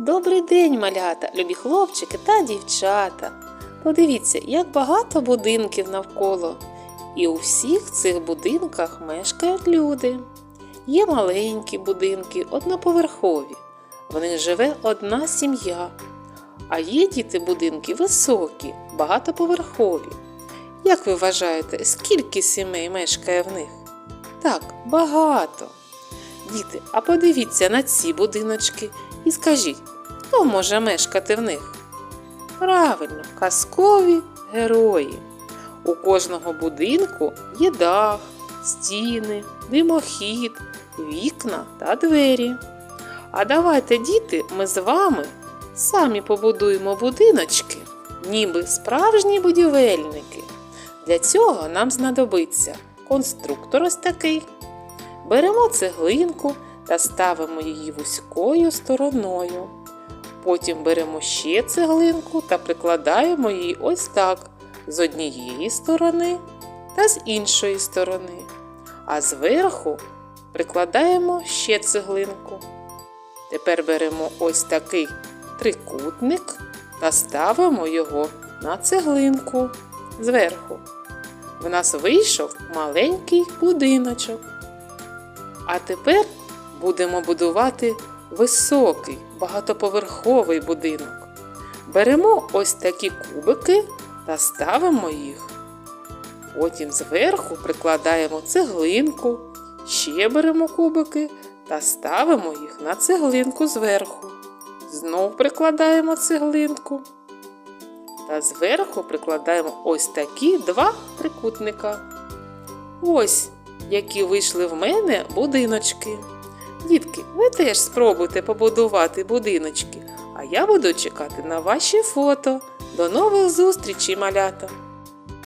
Добрий день, малята, любі хлопчики та дівчата. Подивіться, як багато будинків навколо. І у всіх цих будинках мешкають люди. Є маленькі будинки, одноповерхові. В них живе одна сім'я. А є діти будинки високі, багатоповерхові. Як ви вважаєте, скільки сімей мешкає в них? Так, багато. Діти, а подивіться на ці будиночки і скажіть, хто може мешкати в них? Правильно, казкові герої. У кожного будинку є дах, стіни, димохід, вікна та двері. А давайте, діти, ми з вами самі побудуємо будиночки, ніби справжні будівельники. Для цього нам знадобиться конструктор ось такий. Беремо цеглинку та ставимо її вузькою стороною. Потім беремо ще цеглинку та прикладаємо її ось так з однієї сторони та з іншої сторони. А зверху прикладаємо ще цеглинку. Тепер беремо ось такий трикутник та ставимо його на цеглинку зверху. В нас вийшов маленький будиночок. А тепер будемо будувати високий багатоповерховий будинок. Беремо ось такі кубики та ставимо їх. Потім зверху прикладаємо цеглинку, ще беремо кубики та ставимо їх на цеглинку зверху. Знов прикладаємо цеглинку. Та зверху прикладаємо ось такі два трикутника. Ось які вийшли в мене будиночки. Дітки, ви теж спробуйте побудувати будиночки, а я буду чекати на ваші фото. До нових зустрічей, малята!